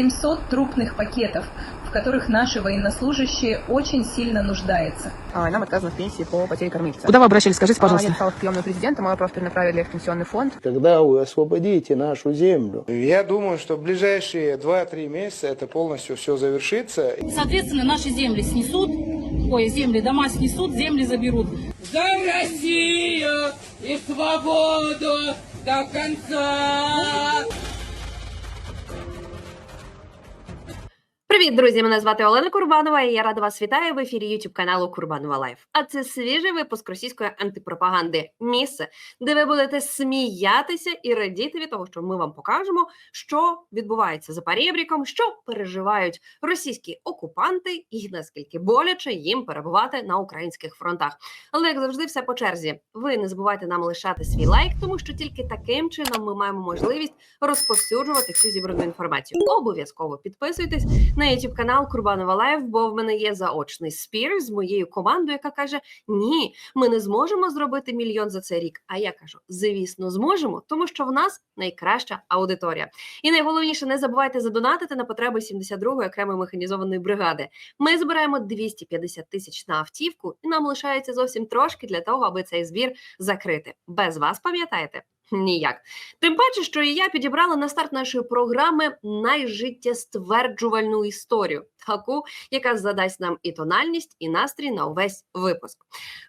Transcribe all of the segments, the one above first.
700 трупных пакетов, в которых наши военнослужащие очень сильно нуждаются. А, Нам отказано в пенсии по потере кормильца. Куда вы обращались? Скажите, А, Я пожалуйста. написала в приемную президента, мой вопрос перенаправили в пенсионный фонд. Когда вы освободите нашу землю, Я думаю, что в ближайшие 2-3 месяца это полностью все завершится. Соответственно, наши земли снесут, ой, земли, дома снесут, земли заберут. За Россию и свободу до конца! Привіт, друзі! Мене звати Олена Курбанова, і я рада вас вітаю в ефірі YouTube каналу Курбанова Лайф. А це свіжий випуск російської антипропаганди. Місце, де ви будете сміятися і радіти від того, що ми вам покажемо, що відбувається за перебріком, що переживають російські окупанти, і наскільки боляче їм перебувати на українських фронтах. Але як завжди, все по черзі. Ви не забувайте нам лишати свій лайк, тому що тільки таким чином ми маємо можливість розповсюджувати всю зібрану інформацію. Обов'язково підписуйтесь на youtube канал Курбанова Лайв, бо в мене є заочний спір з моєю командою, яка каже: Ні, ми не зможемо зробити мільйон за цей рік. А я кажу: звісно, зможемо, тому що в нас найкраща аудиторія. І найголовніше, не забувайте задонатити на потреби 72-ї окремої механізованої бригади. Ми збираємо 250 тисяч на автівку, і нам лишається зовсім трошки для того, аби цей збір закрити. Без вас пам'ятаєте? Ніяк. Тим паче, що і я підібрала на старт нашої програми найжиттєстверджувальну історію, таку, яка задасть нам і тональність, і настрій на увесь випуск.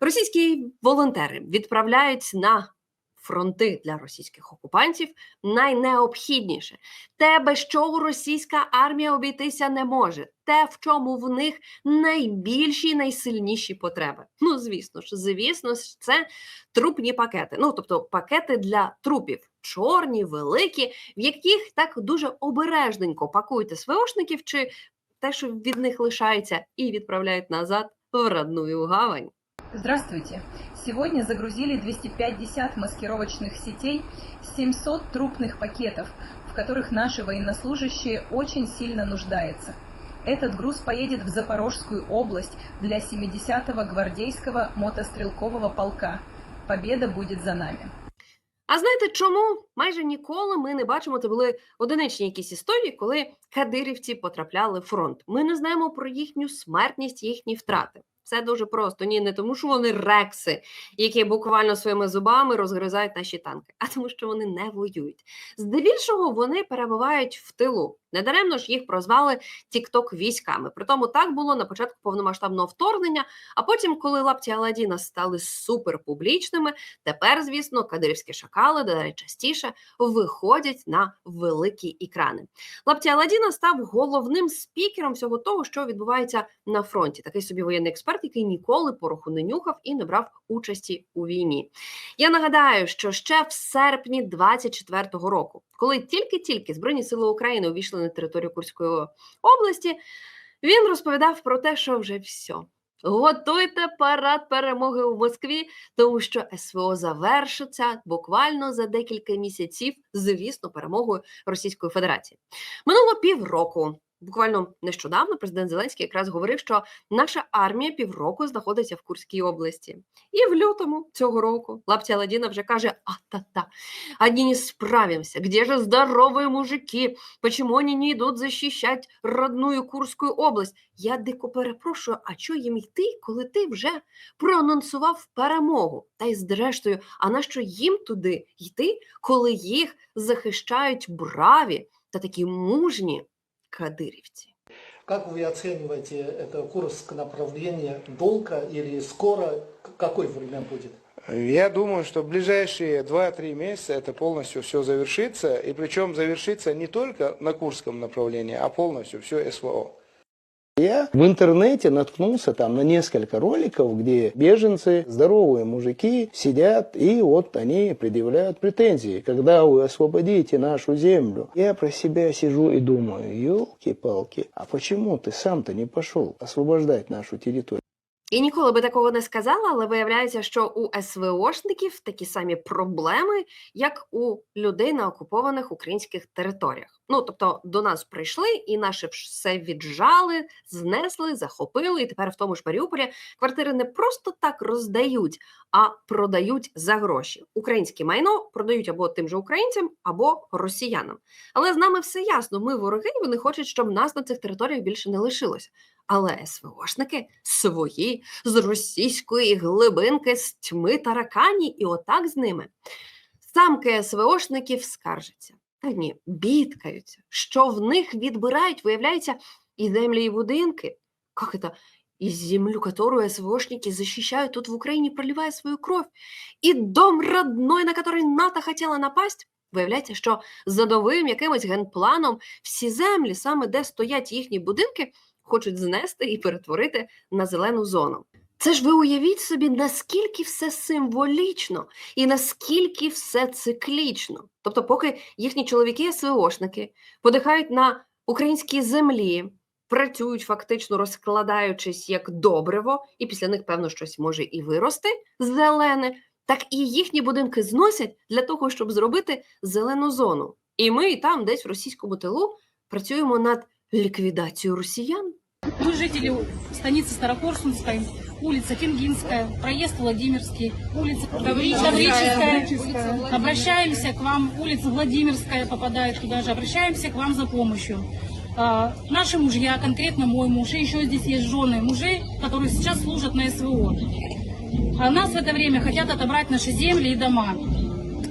Російські волонтери відправляють на фронти для російських окупантів найнеобхідніше те, без чого російська армія обійтися не може, те, в чому в них найбільші і найсильніші потреби. Ну, звісно ж, звісно ж, це трупні пакети. Ну, тобто пакети для трупів, чорні, великі, в яких так дуже обережненько пакують СВОшників чи те, що від них лишається, і відправляють назад в родную гавань. Здравствуйте! Сегодня загрузили 250 маскировочных сетей, 700 трупных пакетов, в которых наши военнослужащие очень сильно нуждаются. Этот груз поедет в Запорожскую область для 70-го гвардейского мотострелкового полка. Победа будет за нами. А знаєте чому? Майже ніколи ми не бачимо, це були одиничні якісь історії, коли кадирівці потрапляли в фронт. Ми не знаємо про їхню смертність, їхні втрати. Це дуже просто. Ні, не тому, що вони рекси, які буквально своїми зубами розгризають наші танки, а тому, що вони не воюють. Здебільшого вони перебувають в тилу. Недаремно ж їх прозвали тікток військами. Притому так було на початку повномасштабного вторгнення. А потім, коли лапті Аладдіна стали суперпублічними, тепер, звісно, кадирівські шакали дедалі частіше виходять на великі екрани. Лапті Аладдіна став головним спікером всього того, що відбувається на фронті. Такий собі воєнний експерт, який ніколи пороху не нюхав і не брав участі у війні. Я нагадаю, що ще в серпні 24-го року, коли тільки-тільки Збройні сили України увійшли на територію Курської області, він розповідав про те, що вже все. Готуйте парад перемоги у Москві, тому що СВО завершиться буквально за декілька місяців, звісно, перемогою Російської Федерації. Минуло півроку. Буквально нещодавно президент Зеленський якраз говорив, що наша армія півроку знаходиться в Курській області. І в лютому цього року Лапті Аладдіна вже каже: а та-та, одні не справимося. Где же здоровые мужики? Почему они не йдуть защищать родную Курську область? Я дико перепрошую, а чого їм йти, коли ти вже проанонсував перемогу? Та й зрештою, а нащо їм туди йти, коли їх захищають браві та такі мужні кадирівці? Как вы оцениваете это Курск направление? Долго или скоро? К- Какой время будет? Я думаю, что в ближайшие 2-3 месяца это полностью все завершится. И причем завершится не только на Курском направлении, а полностью все СВО. Я в интернете наткнулся там на несколько роликов, где беженцы, здоровые мужики, сидят и вот они предъявляют претензии. Когда вы освободите нашу землю? Я про себя сижу и думаю, елки-палки, а почему ты сам-то не пошел освобождать нашу территорию? І ніколи би такого не сказала, але виявляється, що у СВОшників такі самі проблеми, як у людей на окупованих українських територіях. Ну тобто до нас прийшли і наше все віджали, знесли, захопили. І тепер в тому ж Маріуполі квартири не просто так роздають, а продають за гроші. Українське майно продають або тим же українцям, або росіянам. Але з нами все ясно. Ми вороги, і вони хочуть, щоб нас на цих територіях більше не лишилося. Але СВОшники свої з російської глибинки з тьми таракані, і отак з ними. Самки СВОшників скаржаться. Та ні, бідкаються, що в них відбирають, виявляється, і землі, і будинки. Как это? И землю, которую СВОшники защищают тут в Украине, проливая свою кровь. І дом родной, на который НАТО хотіла напасть. Виявляється, що за новим якимось генпланом всі землі, саме де стоять їхні будинки, хочуть знести і перетворити на зелену зону. Це ж ви уявіть собі, наскільки все символічно і наскільки все циклічно. Тобто, поки їхні чоловіки СВОшники подихають на українській землі, працюють фактично розкладаючись як добриво, і після них, певно, щось може і вирости зелене, так і їхні будинки зносять для того, щоб зробити зелену зону. І ми там, десь в російському тилу, працюємо над ліквідацією росіян. Мы жители станицы Старокорсунской, улица Фингинская, проезд Владимирский, улица Таврическая. Обращаемся к вам, улица Владимирская попадает туда же. Обращаемся к вам за помощью. А, Наши мужья, конкретно мой муж, и еще здесь есть жены мужей, которые сейчас служат на СВО. А нас в это время хотят отобрать наши земли и дома.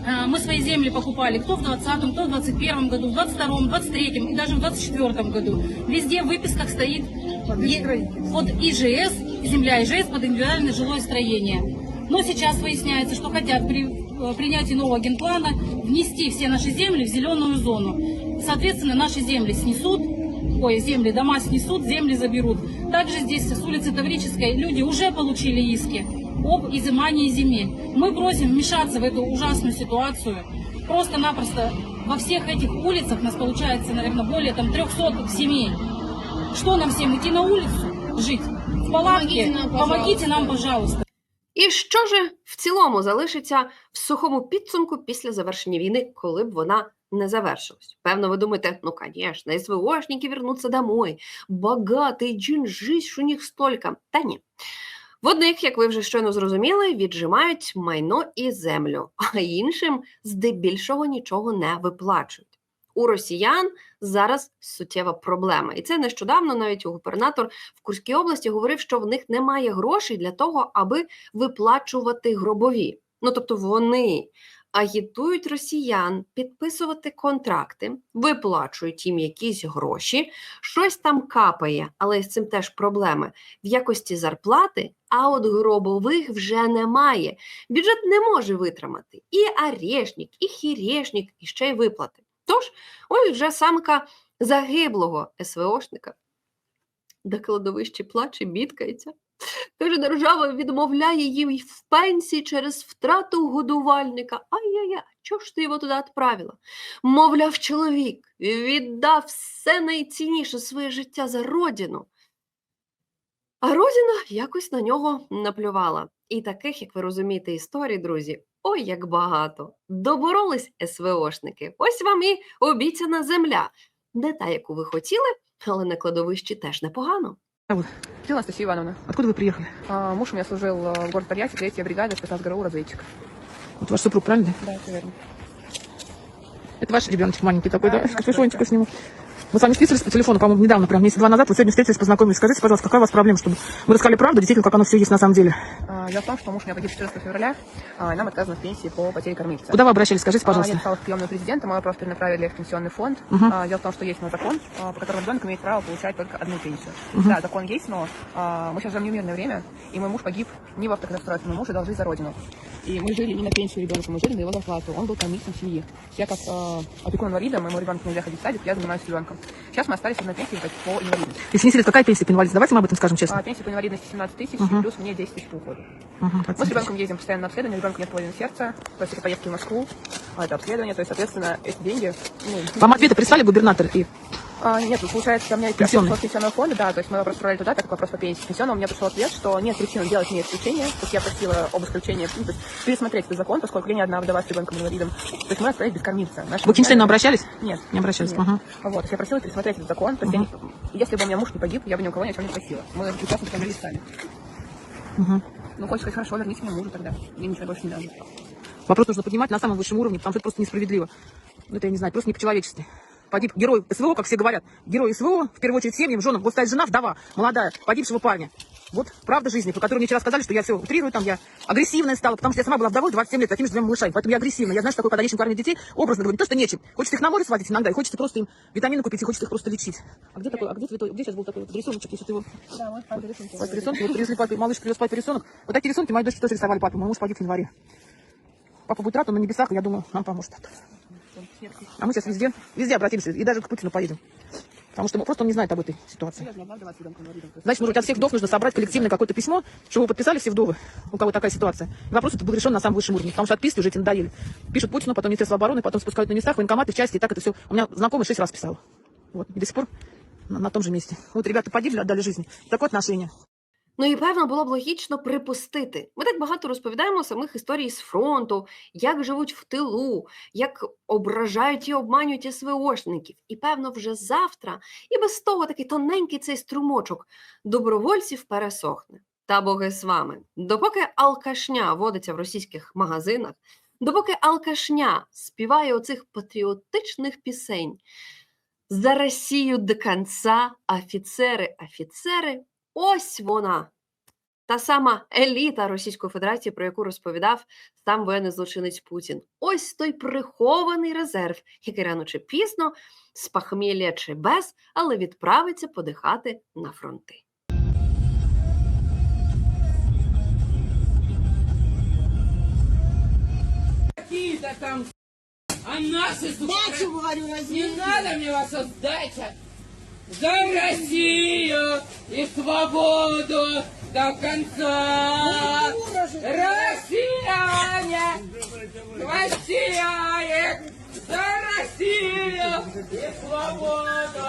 А, Мы свои земли покупали кто в 20-м, кто в 21-м году, в 22-м, 23-м и даже в 24-м году. Везде в выписках стоит под ИЖС, земля ИЖС под индивидуальное жилое строение. Но сейчас выясняется, что хотят при э, принятии нового генплана внести все наши земли в зеленую зону. Соответственно, наши земли снесут, ой, земли, дома снесут, земли заберут. Также здесь с улицы Таврической люди уже получили иски об изымании земель. Мы просим вмешаться в эту ужасную ситуацию. Просто-напросто во всех этих улицах нас получается, наверное, более там 300 семей. Что нам всем идти на улицу жить? В палатке? Помогите нам, пожалуйста. І що ж в цілому залишиться в сухому підсумку після завершення війни, коли б вона не завершилась? Певно, ви думаєте, ну, конечно, СВОшники вернуться домой, богатий джинжись у них столько. Та ні. В одних, як ви вже щойно зрозуміли, віджимають майно і землю, а іншим здебільшого нічого не виплачують. У росіян зараз суттєва проблема, і це нещодавно навіть губернатор в Курській області говорив, що в них немає грошей для того, аби виплачувати гробові. Ну тобто вони агітують росіян підписувати контракти, виплачують їм якісь гроші, щось там капає, але з цим теж проблеми в якості зарплати. А от гробових вже немає. Бюджет не може витримати і арешник, і хірешник, і ще й виплати. Тож, ось вже самка загиблого СВОшника до кладовищі плаче, бідкається. Каже, держава відмовляє їй в пенсії через втрату годувальника. Ай-яй-яй, чого ж ти його туди відправила? Мовляв, чоловік віддав все найцінніше своє життя за родину. А родина якось на нього наплювала. І таких, як ви розумієте, історій, друзі, ой, як багато. Доборолись СВОшники. Ось вам і обіцяна земля. Не та, яку ви хотіли, але на кладовищі теж непогано Елена Анастасия Ивановна. Откуда вы приехали? А, муж у меня служил э, в городе Тольятти, третья бригада, спецназгру разведчик. Вот ваш супруг, правильно? Да, это верно. Это ваш ребеночек маленький такой, да? Да, С наш капюшончика дочка. сниму. Мы с вами встретились по телефону, по-моему, недавно, прям месяца два назад. Вот сегодня встретились, познакомились. Скажите, пожалуйста, какая у вас проблема, чтобы мы рассказали правду, действительно, как оно все есть на самом деле? А, дело в том, что муж у меня погиб 14 февраля, а, и нам отказано в пенсии по потере кормильца. Куда вы обращались, скажите, А, Я пожалуйста. написала в приемную президента, мой вопрос перенаправили в пенсионный фонд. Мгм. А, Дело в том, что есть нас закон, а, по которому ребенок имеет право получать только одну пенсию. Мгм. Да, закон есть, но а, мы сейчас живем не в мирное время, и мой муж погиб не в автокатастрофе, мой муж должны за родину. И мы жили не на пенсию ребенка, мы жили на его зарплату. Он был кормильцем семьи. Я как э, опекун инвалида, моему ребенку нельзя ходить в садик, я занимаюсь ребенком. Сейчас мы остались на пенсии по инвалидности. И 70 лет, какая пенсия по инвалидности? Давайте мы об этом скажем честно. А, пенсия по инвалидности 17 тысяч, Мгм. плюс мне 10 тысяч по уходу. Мгм, Мы с 20 ребенком ездим постоянно на обследование, у ребенка нет половины сердца, то есть это поездки в Москву, а это обследование, то есть, соответственно, эти деньги, ну, Вам ответы прислали губернатор и А, нет, тут получается, у меня есть Пенсионный. вопрос пенсионного фонда, да, то есть мы вопрос отправили туда, так как вопрос по пенсии пенсионного, у меня пришел ответ, что нет причин делать мне исключение, то есть я просила об исключении, ну, то есть пересмотреть этот закон, поскольку я не одна вдова с ребенком инвалидом, то есть мы отправить без кормильца. Наши Вы к Хинштейну обращались? Нет. Не обращались. Нет. Ага. Вот, то есть я просила пересмотреть этот закон, то есть я не- если бы у меня муж не погиб, я бы ни у кого ни о чем не просила. Мы участники там сами. Мгм. Ну, хочешь сказать, хорошо, верните мне мужа тогда. Мне ничего больше не надо. Вопрос нужно поднимать на самом высшем уровне, потому что это просто несправедливо. Ну, это я не знаю, просто не по-человечески. Погиб герой СВО, как все говорят. Герой СВО, в первую очередь семьям, женам. Вот стоит жена, вдова, молодая, погибшего парня. Вот правда жизни, по которой мне вчера сказали, что я все утрирую, там я агрессивная стала, потому что я сама была вдовой 27 лет, такими же двумя малышами, поэтому я агрессивна. Я знаю, что такое, когда нечем кормить детей, образно говорю, не то, что нечем. Хочется их на море сводить иногда, и хочется просто им витамины купить, и хочется их просто лечить. А где такой, а где цветой, где сейчас был такой вот рисуночек, если ты его... Да, вот папа рисунки. Вот рисунки, вот привезли папе, малыш привез папе рисунок. Вот такие рисунки моей дочке тоже рисовали папе, мой муж погиб в январе. Папа будет рад, он на небесах, и я думаю, нам поможет. А мы сейчас везде, везде обратимся, и даже к Путину поедем. Потому что просто он не знает об этой ситуации. Значит, может, от всех вдов нужно собрать коллективное какое-то письмо, чтобы вы подписали все вдовы, у кого такая ситуация. И вопрос этот был решен на самом высшем уровне, потому что отписки уже эти надоели. Пишут Путину, потом Министерство обороны, потом спускают на местах, военкоматы, в части, и так это все. У меня знакомый шесть раз писал. Вот, и до сих пор на, на том же месте. Вот ребята погибли, отдали жизнь. Такое отношение. Ну і певно було б логічно припустити. Ми так багато розповідаємо самих історій з фронту, як живуть в тилу, як ображають і обманюють СВОшників. І певно, вже завтра, і без того такий тоненький цей струмочок добровольців пересохне. Та боги з вами. Допоки алкашня водиться в російських магазинах, допоки алкашня співає оцих патріотичних пісень. За Росію до конца, офіцери, офіцери, ось вона. Та сама еліта Російської Федерації, про яку розповідав сам воєнний злочинець Путін. Ось той прихований резерв, який рано чи пізно, з похмілля чи без, але відправиться подихати на фронти. Какие-то там... А наши, сука, говорю, не надо мне ваша сдача! За Россию и свободу до конца! Россияне! Россияне! За Россию и свободу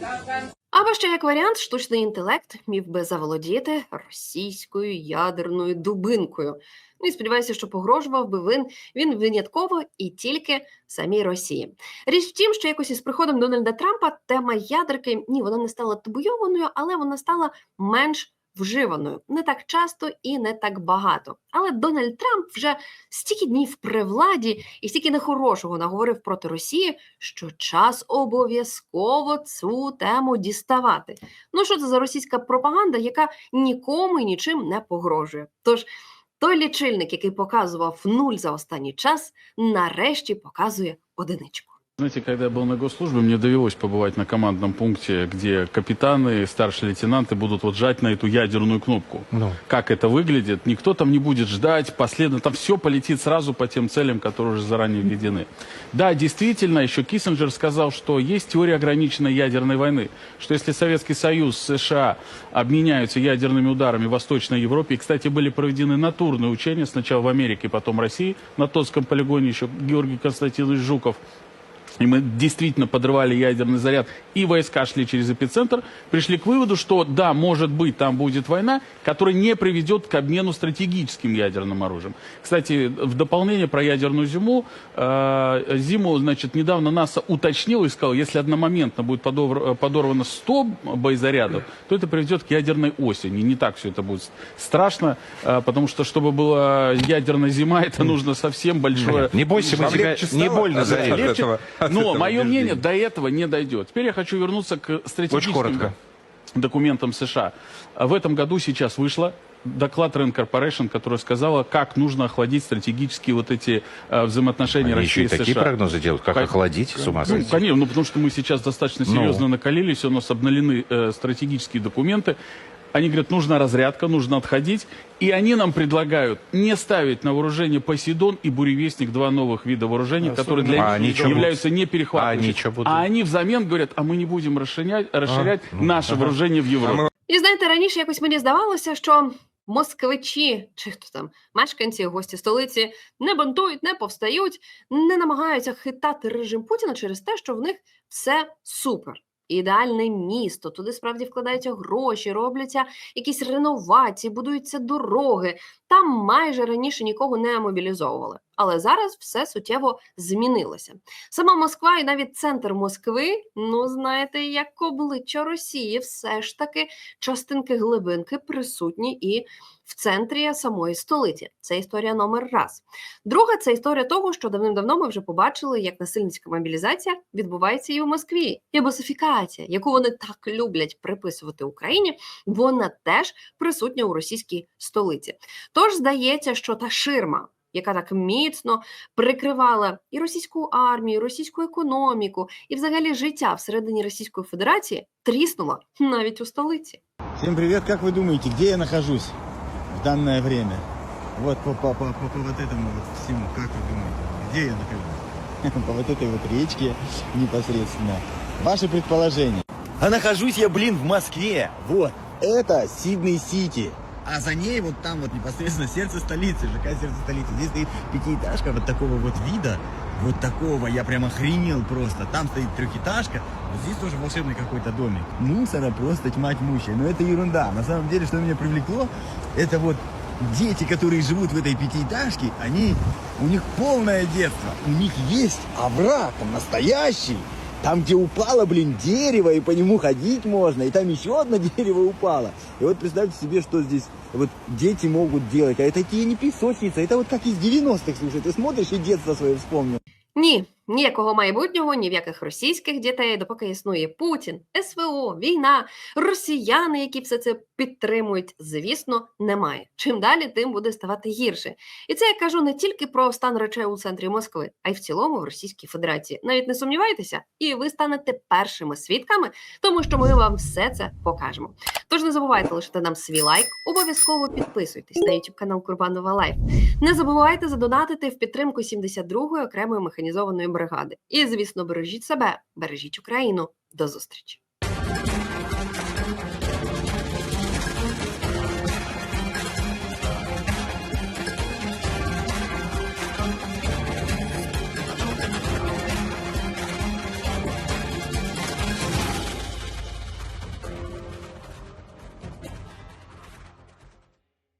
до конца! Або ще як варіант, штучний інтелект міг би заволодіти російською ядерною дубинкою. Ну і сподіваюся, що погрожував би він, він винятково і тільки самій Росії. Річ в тім, що якось із приходом Дональда Трампа тема ядерки ні, вона не стала табуйованою, але вона стала менш вживаною не так часто і не так багато. Але Дональд Трамп вже стільки днів при владі і стільки нехорошого наговорив проти Росії, що час обов'язково цю тему діставати. Ну що це за російська пропаганда, яка нікому і нічим не погрожує? Тож той лічильник, який показував нуль за останній час, нарешті показує одиничку. Знаете, когда я был на госслужбе, мне довелось побывать на командном пункте, где капитаны старшие лейтенанты будут вот жать на эту ядерную кнопку. Как это выглядит, никто там не будет ждать, последовательно, там все полетит сразу по тем целям, которые уже заранее введены. Да, действительно, еще Киссинджер сказал, что есть теория ограниченной ядерной войны, что если Советский Союз, США обменяются ядерными ударами в Восточной Европе, и, кстати, были проведены натурные учения сначала в Америке, потом в России, на Тотском полигоне еще Георгий Константинович Жуков, и мы действительно подрывали ядерный заряд, и войска шли через эпицентр, пришли к выводу, что да, может быть, там будет война, которая не приведет к обмену стратегическим ядерным оружием. Кстати, в дополнение про ядерную зиму, э, зиму, значит, недавно НАСА уточнил и сказал, если одномоментно будет подовр- подорвано 100 боезарядов, то это приведет к ядерной осени. Не так все это будет страшно, э, потому что, чтобы была ядерная зима, это нужно совсем большое... Не бойся, мы тебя не больно Да, Но мое мнение до этого не дойдет. Теперь я хочу вернуться к стратегическим коротко. документам США. В этом году сейчас вышло доклад Rand Corporation, которая сказала, как нужно охладить стратегические вот эти э, взаимоотношения Они России еще и и такие США. прогнозы делают, как Кон- охладить, с ума Ну, сойти. конечно, ну, потому что мы сейчас достаточно Ну. серьезно накалились, у нас обналены э, стратегические документы. Они говорят, нужна разрядка, нужно отходить. И они нам предлагают не ставить на вооружение Посейдон и Буревестник, два новых вида вооружений, которые для А них они чё являются будут? не перехватывающими. А они чё будут? А они взамен говорят, а мы не будем расширять, расширять ну, наше ага. вооружение в Европе. І знаєте, раніше якось мені здавалося, що москвичі чи хто там мешканці, гості столиці не бунтують, не повстають, не намагаються хитати режим Путіна через те, що в них все супер. ідеальне місто. Туди справді вкладаються гроші, робляться якісь реновації, будуються дороги. Там майже раніше нікого не мобілізовували. Але зараз все суттєво змінилося. Сама Москва і навіть центр Москви, ну знаєте, як обличчя Росії, все ж таки частинки глибинки присутні і в центрі самої столиці. Це історія номер раз. Друга це історія того, що давним-давно ми вже побачили, як насильницька мобілізація відбувається і в Москві. І босифікація, яку вони так люблять приписувати Україні, вона теж присутня у російській столиці. Тож здається, що та ширма. Яка так міцно прикривала і російську армію, і російську економіку, і взагалі життя всередині Російської Федерації тріснула навіть у столиці. Всем привет, как вы думаете, где я нахожусь в данное время? Вот по, по, по, по, по вот этому вот всему, как вы думаете, где я нахожусь? По вот этой вот речке непосредственно. Ваши предположения. А нахожусь я, блин, в Москве. Вот, это Сидней-Сити. А за ней вот там вот непосредственно сердце столицы, ЖК сердце столицы. Здесь стоит пятиэтажка вот такого вот вида. Вот такого, я прям охренел просто. Там стоит трехэтажка, вот здесь тоже волшебный какой-то домик. Мусора просто тьма тьмущая. Но это ерунда. На самом деле, что меня привлекло, это вот дети, которые живут в этой пятиэтажке, они, у них полное детство. У них есть овраг настоящий. Там, где упало, блин, дерево, и по нему ходить можно, и там еще одно дерево упало. И вот представьте себе, что здесь вот дети могут делать. А это тебе не песочница, это вот как из 90-х, слушай, ты смотришь и детство свое вспомнил. Ні, ніякого майбутнього, ні в яких російських дітей, допоки існує Путін, СВО, війна, росіяни, які все це підтримують, звісно, немає. Чим далі, тим буде ставати гірше. І це я кажу не тільки про стан речей у центрі Москви, а й в цілому в Російській Федерації. Навіть не сумнівайтеся, і ви станете першими свідками, тому що ми вам все це покажемо. Тож не забувайте лишити нам свій лайк, обов'язково підписуйтесь на YouTube канал Курбанова Лайф. Не забувайте задонатити в підтримку 72-ї окремої механізованої бригади. І, звісно, бережіть себе, бережіть Україну. До зустрічі!